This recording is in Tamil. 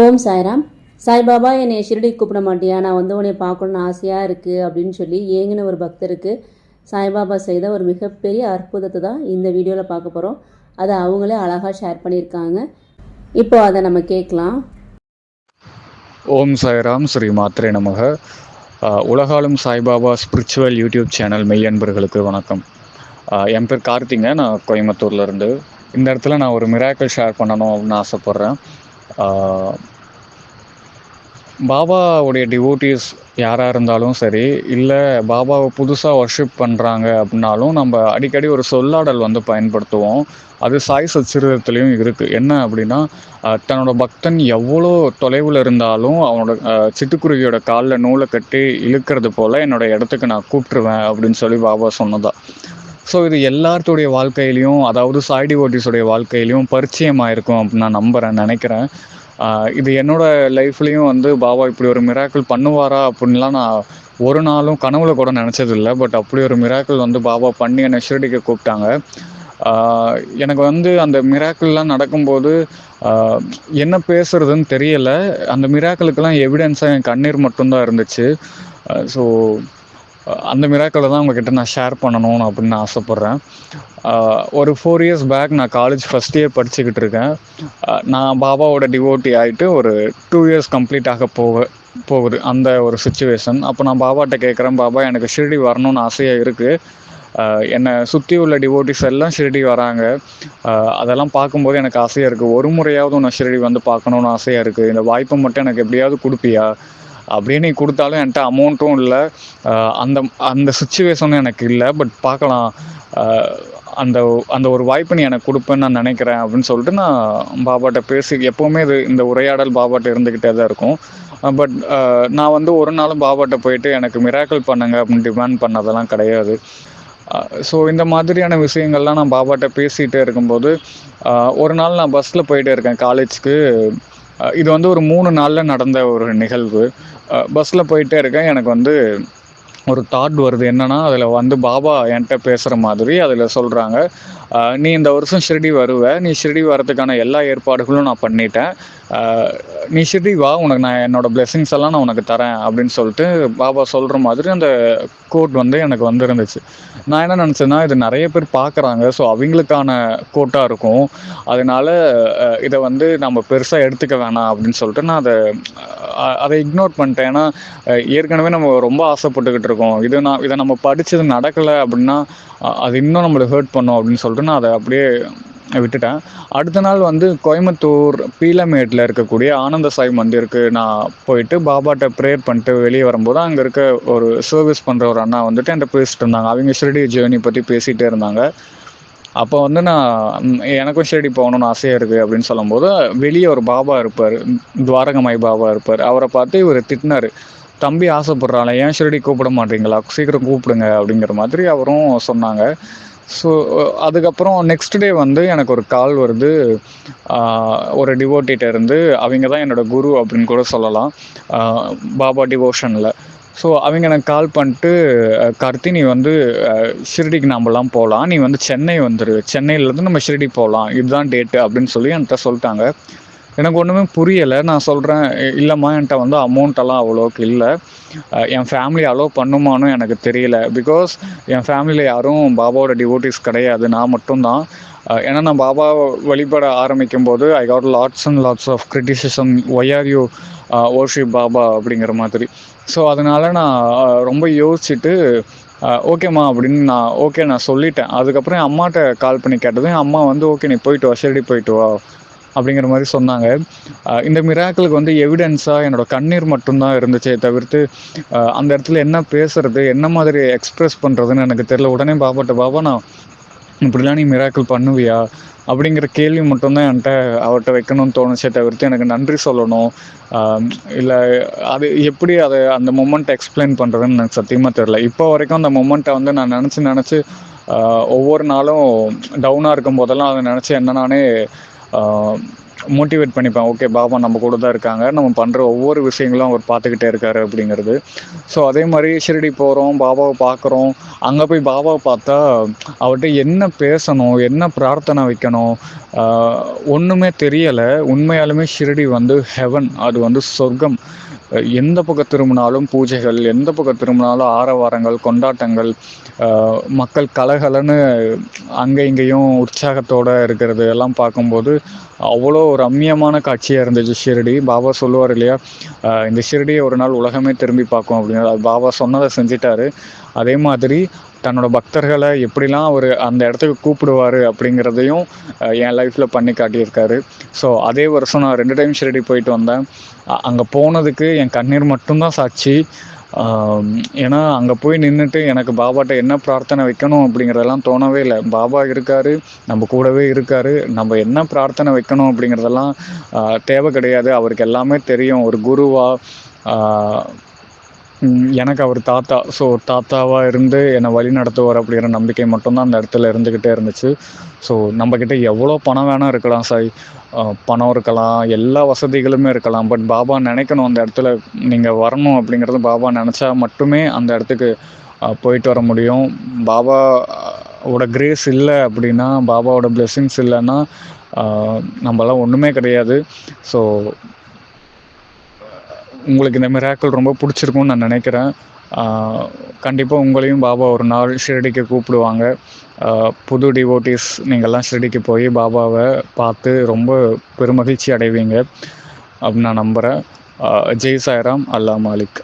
ஓம் சாய்ராம். சாய்பாபா என்னை ஷிரடி கூப்பிட மாட்டியா? நான் வந்து உன்னை பார்க்கணுன்னு ஆசையாக இருக்குது அப்படின்னு சொல்லி ஏங்கின ஒரு பக்தருக்கு சாய்பாபா செய்த ஒரு மிகப்பெரிய அற்புதத்தை தான் இந்த வீடியோவில் பார்க்க போகிறோம் அதை அவங்களே அழகாக ஷேர் பண்ணியிருக்காங்க. இப்போ அதை நம்ம கேட்கலாம். ஓம் சாய்ராம் ஸ்ரீ மாத்ரே நமக. உலகாலும் சாய்பாபா ஸ்பிரிச்சுவல் யூடியூப் சேனல் மெய்யன்பர்களுக்கு வணக்கம். என் பேர் கார்த்திங்க. நான் கோயம்புத்தூர்லேருந்து இந்த இடத்துல நான் ஒரு மிராக்கிள் ஷேர் பண்ணணும் அப்படின்னு ஆசைப்பட்றேன். பாபாவுடைய டிவோட்டிஸ் யாராக இருந்தாலும் சரி இல்லை பாபாவை புதுசாக ஒர்ஷிப் பண்ணுறாங்க அப்படின்னாலும் நம்ம அடிக்கடி ஒரு சொல்லாடல் வந்து பயன்படுத்துவோம். அது சாய் சச்சிரதத்துலேயும் இருக்குது என்ன அப்படின்னா தன்னோட பக்தன் எவ்வளோ தொலைவில் இருந்தாலும் அவனோட சிட்டுக்குருவியோட காலில் நூலை கட்டி இழுக்கிறது போல் என்னோட இடத்துக்கு நான் கூப்பிட்டுருவேன் அப்படின்னு சொல்லி பாபா சொன்னதா. ஸோ இது எல்லாத்துடைய வாழ்க்கையிலையும் அதாவது சாய்டி ஓட்டிஸுடைய வாழ்க்கையிலையும் பரிச்சயமாக அப்படின்னு நான் நம்புகிறேன் நினைக்கிறேன். இது என்னோட லைஃப்லேயும் வந்து பாபா இப்படி ஒரு மிராக்கிள் பண்ணுவாரா அப்படின்லாம் நான் ஒரு நாளும் கனவுல கூட நினச்சதில்ல. பட் அப்படி ஒரு மிராக்கிள் வந்து பாபா பண்ணி என்னை ஷிரடிக்கு கூப்பிட்டாங்க. எனக்கு வந்து அந்த மிராக்கிள்லாம் நடக்கும்போது என்ன பேசுறதுன்னு தெரியலை. அந்த மிராக்கிளுக்கெல்லாம் எவிடன்ஸாக என் கண்ணீர் மட்டும்தான் இருந்துச்சு. ஸோ அந்த மிராக்களை தான் உங்ககிட்ட நான் ஷேர் பண்ணணும் அப்படின்னு நான் ஆசைப்பட்றேன். ஒரு ஃபோர் இயர்ஸ் பேக் நான் காலேஜ் ஃபஸ்ட் இயர் படிச்சுக்கிட்டு இருக்கேன். நான் பாபாவோட டிவோட்டி ஆகிட்டு ஒரு டூ இயர்ஸ் கம்ப்ளீட் ஆக போக போகுது. அந்த ஒரு சுச்சுவேஷன் அப்போ நான் பாபாட்ட கேட்குறேன் பாபா எனக்கு ஷிரடி வரணும்னு ஆசையாக இருக்குது என்னை சுற்றி உள்ள டிவோட்டிஸ் எல்லாம் ஷிரடி வராங்க. அதெல்லாம் பார்க்கும்போது எனக்கு ஆசையாக இருக்குது ஒரு முறையாவது நான் ஷிரடி வந்து பார்க்கணுன்னு ஆசையாக இருக்குது இந்த வாய்ப்பை மட்டும் எனக்கு எப்படியாவது கொடுப்பியா? அப்படின்னு நீ கொடுத்தாலும் என்கிட்ட அமௌண்ட்டும் இல்லை. அந்த அந்த சுச்சுவேஷனும் எனக்கு இல்லை. பட் பார்க்கலாம். அந்த அந்த ஒரு வாய்ப்பு நீ எனக்கு கொடுப்பேன்னு நான் நினைக்கிறேன் அப்படின்னு சொல்லிட்டு நான் பாபாட்ட பேசி எப்போவுமே இது இந்த உரையாடல் பாபாட்ட இருந்துக்கிட்டே தான் இருக்கும். பட் நான் வந்து ஒரு நாளும் பாபாட்ட போயிட்டு எனக்கு மிராக்கிள் பண்ணுங்க அப்படின்னு டிமாண்ட் பண்ணதெல்லாம் கிடையாது. ஸோ இந்த மாதிரியான விஷயங்கள்லாம் நான் பாபாட்ட பேசிகிட்டே இருக்கும்போது ஒரு நாள் நான் பஸ்ஸில் போயிட்டே இருக்கேன் காலேஜ்க்கு இது வந்து ஒரு மூணு நாளில் நடந்த ஒரு நிகழ்வு. பஸ்ஸில் போயிட்டே இருக்கேன். எனக்கு வந்து ஒரு தாட் வருது. என்னன்னா அதில் வந்து பாபா என்கிட்ட பேசுகிற மாதிரி அதில் சொல்கிறாங்க நீ இந்த வருஷம் ஷிரடி வருவ. நீ ஷிரடி வரதுக்கான எல்லா ஏற்பாடுகளும் நான் பண்ணிட்டேன். நீ ஷிரடி வா உனக்கு நான் என்னோட பிளெஸிங்ஸ் எல்லாம் நான் உனக்கு தரேன் அப்படின்னு சொல்லிட்டு பாபா சொல்கிற மாதிரி அந்த கோட் வந்து எனக்கு வந்திருந்துச்சு. நான் என்ன நினச்சேன்னா இது நிறைய பேர் பார்க்குறாங்க. ஸோ அவங்களுக்கான கோட்டாக இருக்கும். அதனால இதை வந்து நம்ம பெருசாக எடுத்துக்க வேணாம் அப்படின்னு சொல்லிட்டு நான் அதை அதை இக்னோர் பண்ணிட்டேன். ஏன்னா ஏற்கனவே நம்ம ரொம்ப ஆசைப்பட்டுக்கிட்டு இருக்கோம். இது நான் இதை நம்ம படித்தது நடக்கலை அப்படின்னா அது இன்னும் நம்மளை ஹர்ட் பண்ணும் அப்படின்னு சொல்லிட்டு நான் அதை அப்படியே விட்டுட்டேன். அடுத்த நாள் வந்து கோயம்புத்தூர் பீலமேட்டில் இருக்கக்கூடிய ஆனந்த சாய் மந்திருக்கு நான் போயிட்டு பாபாட்ட ப்ரேயர் பண்ணிட்டு வெளியே வரும்போது அங்கே இருக்க ஒரு சர்வீஸ் பண்ணுற ஒரு அண்ணா வந்துட்டு என்கிட்ட பேசிட்டு இருந்தாங்க. அவங்க ஷிரடி ஜேர்னி பற்றி பேசிகிட்டே இருந்தாங்க. அப்போ வந்து நான் எனக்கும் ஷிரடி போகணும்னு ஆசையாக இருக்குது அப்படின்னு சொல்லும்போது வெளியே ஒரு பாபா இருப்பார் துவாரகமாய் பாபா இருப்பார். அவரை பார்த்து இவர் திட்டினார். தம்பி ஆசைப்படுறாள் ஏன் ஷிரடி கூப்பிட மாட்டீங்களா? சீக்கிரம் கூப்பிடுங்க அப்படிங்கிற மாதிரி அவரும் சொன்னாங்க. ஸோ அதுக்கப்புறம் நெக்ஸ்ட் டே வந்து எனக்கு ஒரு கால் வருது. ஒரு டிவோட்டிகிட்ட இருந்து அவங்க தான் என்னோட குரு அப்படின்னு கூட சொல்லலாம். பாபா டிவோஷனில் ஸோ அவங்க எனக்கு கால் பண்ணிட்டு கருத்தி நீ வந்து ஷிரடிக்கு நாமெல்லாம் போகலாம் நீ வந்து சென்னை வந்துரு. சென்னையிலேருந்து நம்ம ஷிரடி போகலாம் இதுதான் டேட்டு அப்படின்னு சொல்லி என்கிட்ட சொல்லிட்டாங்க. எனக்கு ஒன்றுமே புரியலை. நான் சொல்கிறேன் இல்லைம்மா என்கிட்ட வந்து அமௌண்ட்டெல்லாம் அவ்வளோக்கு இல்லை. என் ஃபேமிலி அலோவ் பண்ணுமான்னு எனக்கு தெரியல. பிகாஸ் என் ஃபேமிலியில் யாரும் பாபாவோட டிவோட்டிஸ் கிடையாது. நான் மட்டும்தான். ஏன்னா நான் பாபா வழிபட ஆரம்பிக்கும் போது I got lots and lots of criticism why are you worship Baba அப்படிங்கிற மாதிரி. ஸோ அதனால நான் ரொம்ப யோசிச்சுட்டு ஓகேம்மா அப்படின்னு நான் ஓகே நான் சொல்லிட்டேன். அதுக்கப்புறம் என் அம்மாட்ட கால் பண்ணி கேட்டதும் என் அம்மா வந்து ஓகே நீ போயிட்டு வா ஷிரடி போயிட்டு வா. அப்படிங்கிற மாதிரி சொன்னாங்க. இந்த மிராக்கிளுக்கு வந்து எவிடன்ஸாக என்னோட கண்ணீர் மட்டும்தான் இருந்துச்சே தவிர்த்து அந்த இடத்துல என்ன பேசுறது என்ன மாதிரி எக்ஸ்பிரஸ் பண்ணுறதுன்னு எனக்கு தெரியல. உடனே பாபாட்ட பாபா நான் இப்படிலாம் நீ மிராக்கிள் பண்ணுவியா? அப்படிங்கிற கேள்வி மட்டும்தான் என்கிட்ட அவர்கிட்ட வைக்கணும்னு தோணுச்சே தவிர்த்து எனக்கு நன்றி சொல்லணும். இல்லை அது எப்படி அதை அந்த மொமெண்ட் எக்ஸ்பிளைன் பண்ணுறதுன்னு எனக்கு சத்தியமாக தெரில இப்போ வரைக்கும் அந்த மொமெண்ட்டை வந்து நான் நினச்சி நினச்சி ஒவ்வொரு நாளும் டவுனாக இருக்கும் போதெல்லாம் அதை நினச்சி என்ன நானே மோட்டிவேட் பண்ணிப்பேன். ஓகே பாபா நம்ம கூட தான் இருக்காங்க. நம்ம பண்ணுற ஒவ்வொரு விஷயங்களும் அவர் பார்த்துக்கிட்டே இருக்காரு அப்படிங்கிறது. ஸோ அதே மாதிரி ஷிரடி போகிறோம் பாபாவை பார்க்குறோம். அங்கே போய் பாபாவை பார்த்தா அவர்கிட்ட என்ன பேசணும் என்ன பிரார்த்தனை வைக்கணும் ஒன்றுமே தெரியலை. உண்மையாலுமே ஷிரடி வந்து ஹெவன் அது வந்து சொர்க்கம். எந்த பக்கம் திரும்பினாலும் பூஜைகள் எந்த பக்கம் திரும்பினாலும் ஆரவாரங்கள் கொண்டாட்டங்கள் மக்கள் கலகலன்னு அங்கே இங்கேயும் உற்சாகத்தோடு இருக்கிறது எல்லாம் பார்க்கும்போது அவ்வளோ ஒரு ரம்மியமான காட்சியாக இருந்துச்சு ஷிரடி. பாபா சொல்லுவார் இல்லையா? இந்த ஷிரடியை ஒரு நாள் உலகமே திரும்பி பார்க்கும் அப்படின்னு. பாபா சொன்னதை செஞ்சிட்டாரு. அதே மாதிரி தன்னோட பக்தர்களை எப்படிலாம் அவர் அந்த இடத்துக்கு கூப்பிடுவார் அப்படிங்கிறதையும் என் லைஃப்பில் பண்ணி காட்டியிருக்காரு. ஸோ அதே வருஷம் நான் ரெண்டு டைம் ஷிரடி போயிட்டு வந்தேன். அங்கே போனதுக்கு என் கண்ணீர் மட்டும்தான் சாட்சி. ஏன்னா அங்கே போய் நின்றுட்டு எனக்கு பாபாட்ட என்ன பிரார்த்தனை வைக்கணும் அப்படிங்கிறதெல்லாம் தோணவே இல்லை. பாபா இருக்கார் நம்ம கூடவே இருக்கார். நம்ம என்ன பிரார்த்தனை வைக்கணும் அப்படிங்கிறதெல்லாம் தேவை கிடையாது. அவருக்கு எல்லாமே தெரியும். ஒரு குருவாக எனக்கு அவர் தாத்தா ஸோ தாத்தாவாக இருந்து என்னை வழி நடத்துவார் அப்படிங்கிற நம்பிக்கை மட்டும்தான் அந்த இடத்துல இருந்துக்கிட்டே இருந்துச்சு. ஸோ நம்மக்கிட்ட எவ்வளோ பணம் வேணால் இருக்கலாம் சாய். பணம் இருக்கலாம் எல்லா வசதிகளுமே இருக்கலாம். பட் பாபா நினைக்கணும் அந்த இடத்துல நீங்கள் வரணும் அப்படிங்கிறது பாபா நினச்சா மட்டுமே அந்த இடத்துக்கு போயிட்டு வர முடியும். பாபாவோட கிரேஸ் இல்லை அப்படின்னா பாபாவோட பிளெஸ்ஸிங்ஸ் இல்லைன்னா நம்மளாம் ஒன்றுமே கிடையாது. ஸோ உங்களுக்கு இந்த மிராக்கள் ரொம்ப பிடிச்சிருக்கும்னு நான் நினைக்கிறேன். கண்டிப்பாக உங்களையும் பாபா ஒரு நாள் ஷிரடிக்கு கூப்பிடுவாங்க. புது டிவோட்டிஸ் நீங்கள்லாம் ஷிரடிக்கு போய் பாபாவை பார்த்து ரொம்ப பெருமகிழ்ச்சி அடைவீங்க. அப்படின்னு நான் நம்புகிறேன் ஜெய் சாய்ராம் அல்லா மாலிக்.